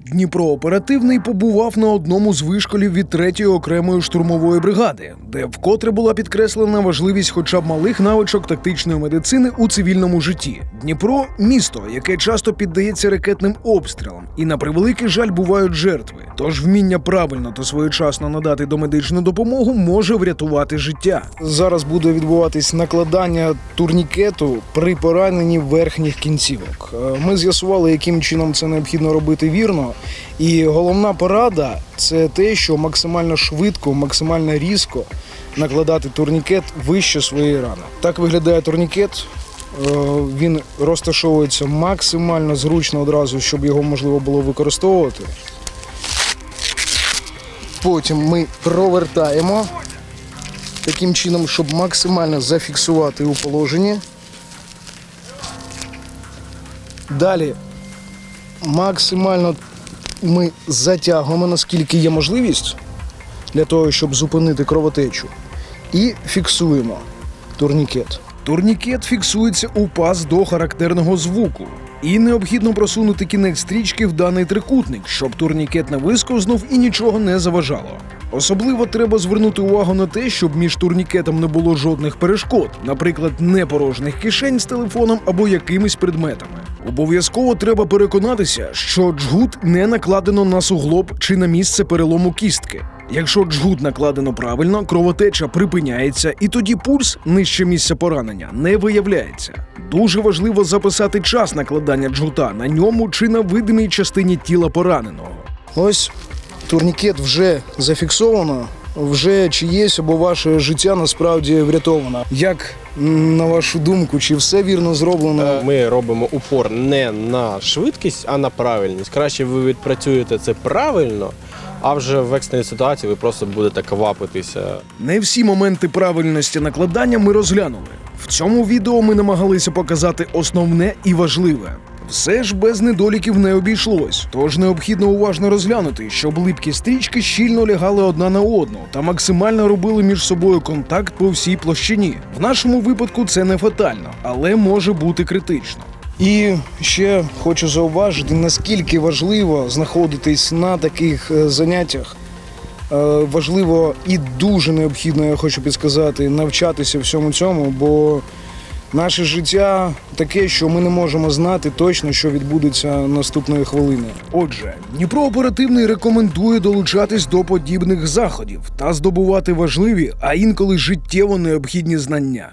Дніпро оперативний побував на одному з вишколів від 3-ї окремої штурмової бригади, де вкотре була підкреслена важливість хоча б малих навичок тактичної медицини у цивільному житті. Дніпро місто, яке часто піддається ракетним обстрілам, і на превеликий жаль бувають жертви. Тож вміння правильно та своєчасно надати домедичну допомогу може врятувати життя. Зараз буде відбуватись накладання турнікету при пораненні верхніх кінцівок. Е, Ми з'ясували, яким чином це необхідно робити вірно. І головна порада це те, що максимально швидко, максимально різко накладати турнікет вище своєї рани. Так виглядає турнікет. Е, Він розташовується максимально зручно одразу, щоб його можливо було використовувати. Потім ми провертаємо таким чином, щоб максимально зафіксувати у положенні. Далі максимально ми затягуємо, наскільки є можливість, для того, щоб зупинити кровотечу. І фіксуємо турнікет. Турнікет фіксується у паз до характерного звуку. І необхідно просунути кінець стрічки в даний трикутник, щоб турнікет не висковзнув і нічого не заважало. Особливо треба звернути увагу на те, щоб між турнікетом не було жодних перешкод, наприклад, непорожніх кишень з телефоном або якимись предметами. Обов'язково треба переконатися, що джгут не накладено на суглоб чи на місце перелому кістки. Якщо джгут накладено правильно, кровотеча припиняється, і тоді пульс нижче місця поранення не виявляється. Дуже важливо записати час накладання джгута на ньому чи на видимій частині тіла пораненого. Ось турнікет вже зафіксовано. Вже чиєсь або ваше життя насправді врятовано. Як на вашу думку, чи все вірно зроблено? Е, Ми робимо упор не на швидкість, а на правильність. Краще ви відпрацюєте це правильно, а вже в екстреній ситуації ви просто будете квапитися. Не всі моменти правильності накладання ми розглянули. В цьому відео ми намагалися показати основне і важливе. Все ж без недоліків не обійшлось, тож необхідно уважно розглянути, щоб липкі стрічки щільно лягали одна на одну та максимально робили між собою контакт по всій площині. В нашому випадку це не фатально, але може бути критично. І ще хочу зауважити, наскільки важливо знаходитись на таких е, заняттях. Е, важливо і дуже необхідно, я хочу підсказати, навчатися всьому цьому, бо наше життя таке, що ми не можемо знати точно, що відбудеться наступної хвилини. Отже, Дніпро оперативний рекомендує долучатись до подібних заходів та здобувати важливі, а інколи життєво необхідні знання.